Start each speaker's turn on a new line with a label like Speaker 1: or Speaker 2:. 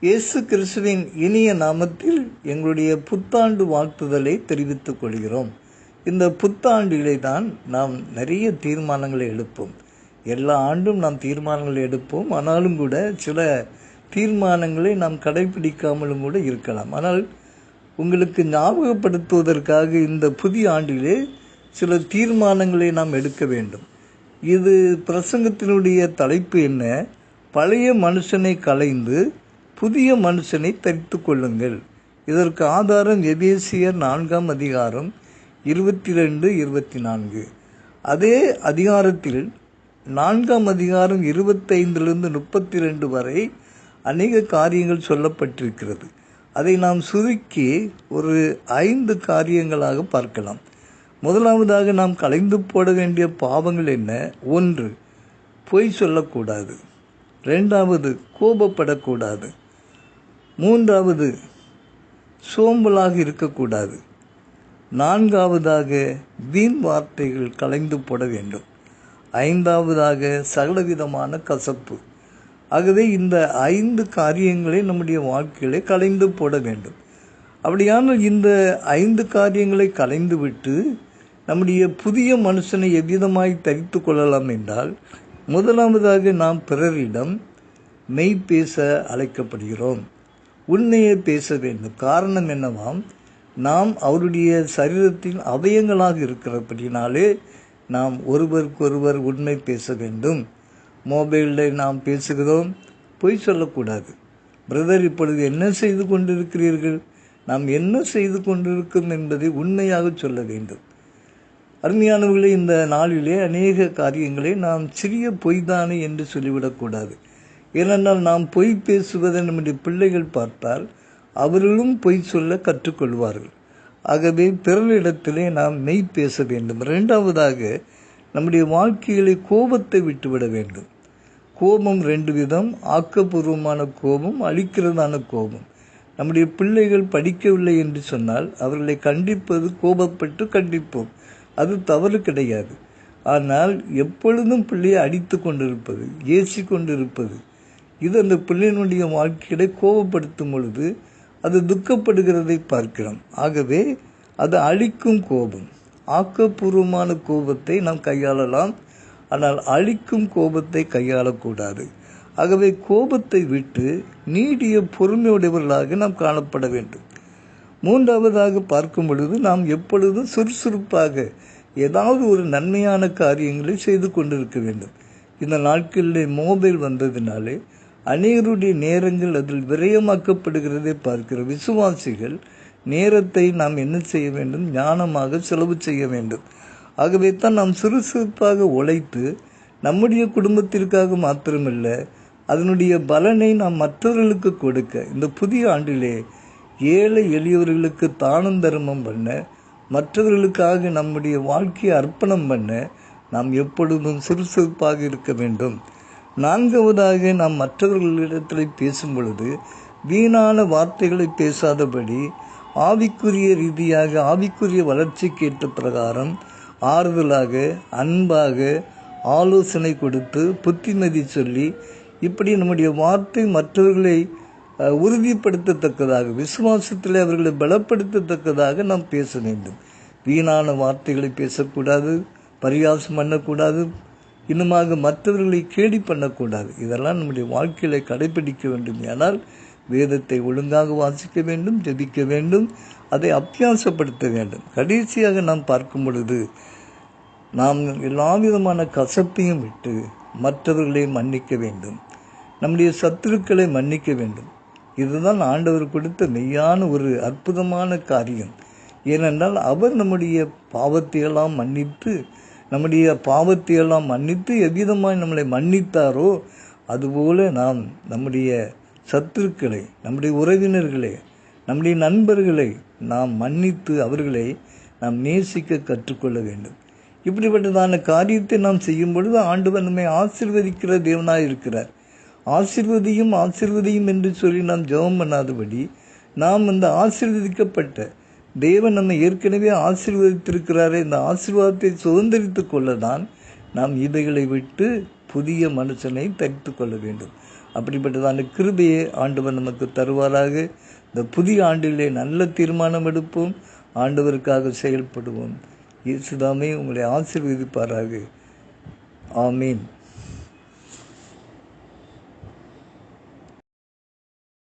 Speaker 1: இயேசு கிறிஸ்துவின் இனிய நாமத்தில் எங்களுடைய புத்தாண்டு வாழ்த்துதலை தெரிவித்துக் கொள்கிறோம். இந்த புத்தாண்டிலே தான் நாம் நிறைய தீர்மானங்களை எடுப்போம். எல்லா ஆண்டும் நாம் தீர்மானங்களை எடுப்போம். ஆனாலும் கூட சில தீர்மானங்களை நாம் கடைபிடிக்காமலும் கூட இருக்கலாம். ஆனால் உங்களுக்கு ஞாபகப்படுத்துவதற்காக இந்த புதிய ஆண்டிலே சில தீர்மானங்களை நாம் எடுக்க வேண்டும். இது பிரசங்கத்தினுடைய தலைப்பு என்ன? பழைய மனுஷனை கலைந்து புதிய மனுஷனை தரித்து கொள்ளுங்கள். இதற்கு ஆதாரம் எபேசியர் நான்காம் அதிகாரம் இருபத்தி ரெண்டு இருபத்தி நான்கு அதே அதிகாரத்தில் நான்காம் அதிகாரம் இருபத்தைந்திலிருந்து முப்பத்தி ரெண்டு வரை அநேக காரியங்கள் சொல்லப்பட்டிருக்கிறது. அதை நாம் சுருக்கி ஒரு ஐந்து காரியங்களாக பார்க்கலாம். முதலாவதாக நாம் கலைந்து போட வேண்டிய பாவங்கள் என்ன? ஒன்று பொய் சொல்லக்கூடாது. ரெண்டாவது கோபப்படக்கூடாது. மூன்றாவது சோம்பலாக இருக்கக்கூடாது. நான்காவதாக வீண் வார்த்தைகள் கலைந்து போட வேண்டும். ஐந்தாவதாக சகலவிதமான கசப்பு. ஆகவே இந்த ஐந்து காரியங்களை நம்முடைய வாழ்க்கையிலே கலைந்து போட வேண்டும். அப்படியானால் இந்த ஐந்து காரியங்களை கலைந்து விட்டு நம்முடைய புதிய மனுஷனை எவ்விதமாய் தரித்து கொள்ளலாம் என்றால் முதலாவதாக நாம் பிறரிடம் மெய் பேச அழைக்கப்படுகிறோம். உண்மையை பேச வேண்டும். காரணம் என்னவாம்? நாம் அவருடைய சரீரத்தின் அவயங்களாக இருக்கிறபடினாலே நாம் ஒருவருக்கொருவர் உண்மை பேச வேண்டும். மொபைலில் நாம் பேசுகிறோம் பொய் சொல்லக்கூடாது. பிரதர் இப்பொழுது என்ன செய்து கொண்டிருக்கிறீர்கள்? நாம் என்ன செய்து கொண்டிருக்கும் என்பதை உண்மையாக சொல்ல வேண்டும். அருமையானவர்களே இந்த நாளிலே அநேக காரியங்களை நாம் சிறிய பொய்தானே என்று சொல்லிவிடக்கூடாது. ஏனென்றால் நாம் பொய் பேசுவதை நம்முடைய பிள்ளைகள் பார்த்தால் அவர்களும் பொய் சொல்ல கற்றுக்கொள்வார்கள். ஆகவே பிறரிடத்திலே நாம் மெய் பேச வேண்டும். இரண்டாவதாக நம்முடைய வாழ்க்கையிலே கோபத்தை விட்டுவிட வேண்டும். கோபம் ரெண்டு விதம். ஆக்கப்பூர்வமான கோபம் அழிக்கிறதான கோபம். நம்முடைய பிள்ளைகள் படிக்கவில்லை என்று சொன்னால் அவர்களை கண்டிப்பது கோபப்பட்டு கண்டிப்போம். அது தவறு கிடையாது. ஆனால் எப்பொழுதும் பிள்ளையை அடித்து கொண்டிருப்பது ஏசி கொண்டிருப்பது இது அந்த பிள்ளையினுடைய வாழ்க்கையை கோபப்படுத்தும் பொழுது அது துக்கப்படுகிறதை பார்க்கிறோம். ஆகவே அது அழிக்கும் கோபம். ஆக்கப்பூர்வமான கோபத்தை நாம் கையாளலாம். ஆனால் அழிக்கும் கோபத்தை கையாளக்கூடாது. ஆகவே கோபத்தை விட்டு நீடிய பொறுமையுடையவர்களாக நாம் காணப்பட வேண்டும். மூன்றாவதாக பார்க்கும் பொழுது நாம் எப்பொழுதும் சுறுசுறுப்பாக ஏதாவது ஒரு நன்மையான காரியங்களை செய்து கொண்டிருக்க வேண்டும். இந்த நாட்களில் மொபைல் வந்ததினாலே அநேகருடைய நேரங்கள் அதில் விரயமாக்கப்படுகிறதை பார்க்கிற விசுவாசிகள் நேரத்தை நாம் என்ன செய்ய வேண்டும்? ஞானமாக செலவு செய்ய வேண்டும். ஆகவே தான் நாம் சுறுசுறுப்பாக உழைத்து நம்முடைய குடும்பத்திற்காக மாத்திரமல்ல அதனுடைய பலனை நாம் மற்றவர்களுக்கு கொடுக்க இந்த புதிய ஆண்டிலே ஏழை எளியவர்களுக்கு தானம் தர்மம் பண்ண மற்றவர்களுக்காக நம்முடைய வாழ்க்கையை அர்ப்பணம் பண்ண நாம் எப்பொழுதும் சுறுசுறுப்பாக இருக்க வேண்டும். நான்காவதாக நாம் மற்றவர்களிடத்தில் பேசும் பொழுது வீணான வார்த்தைகளை பேசாதபடி ஆவிக்குரிய ரீதியாக ஆவிக்குரிய வளர்ச்சிக்கு ஏற்ற பிரகாரம் ஆறுதலாக அன்பாக ஆலோசனை கொடுத்து புத்திமதி சொல்லி இப்படி நம்முடைய வார்த்தை மற்றவர்களை உறுதிப்படுத்தத்தக்கதாக விசுவாசத்தில் அவர்களை பலப்படுத்தத்தக்கதாக நாம் பேச வேண்டும். வீணான வார்த்தைகளை பேசக்கூடாது பரியாசம் பண்ணக்கூடாது இன்னுமாக மற்றவர்களை கேடி பண்ணக்கூடாது. இதெல்லாம் நம்முடைய வாழ்க்கையில கடைபிடிக்க வேண்டும். ஏனால் வேதத்தை ஒழுங்காக வாசிக்க வேண்டும் ஜெபிக்க வேண்டும் அதை அத்தியாசப்படுத்த வேண்டும். கடைசியாக நாம் பார்க்கும் பொழுது நாம் எல்லா விதமான கசப்பையும் விட்டு மற்றவர்களை மன்னிக்க வேண்டும். நம்முடைய சத்துருக்களை மன்னிக்க வேண்டும். இதுதான் ஆண்டவர் கொடுத்த மெய்யான ஒரு அற்புதமான காரியம். ஏனென்றால் அவர் நம்முடைய பாவத்தையெல்லாம் மன்னித்து நம்முடைய பாவத்தையெல்லாம் மன்னித்து எவ்விதமாய் நம்மளை மன்னித்தாரோ அதுபோல நாம் நம்முடைய சத்துருக்களை நம்முடைய உறவினர்களை நம்முடைய நண்பர்களை நாம் மன்னித்து அவர்களை நாம் நேசிக்க கற்றுக்கொள்ள வேண்டும். இப்படிப்பட்டதான காரியத்தை நாம் செய்யும் பொழுது ஆண்டவர் நம்மை ஆசிர்வதிக்கிற தேவனாக இருக்கிறார். ஆசிர்வதியும் ஆசிர்வதியும் என்று சொல்லி நாம் ஜெபம் பண்ணாதபடி நாம் அந்த ஆசிர்வதிக்கப்பட்ட தேவன் நம்மை ஏற்கனவே ஆசீர்வதித்திருக்கிறாரே. இந்த ஆசீர்வாதத்தை சுதந்திரித்து கொள்ளதான் நாம் இவைகளை விட்டு புதிய மனுஷனை தரித்து கொள்ள வேண்டும். அப்படிப்பட்டதான கிருபையை ஆண்டவர் நமக்கு தருவாராக. இந்த புதிய ஆண்டிலே நல்ல தீர்மானம் எடுப்போம். ஆண்டவருக்காக செயல்படுவோம். இயேசுதாமே உங்களை ஆசீர்வதிப்பாராக. ஆமீன்.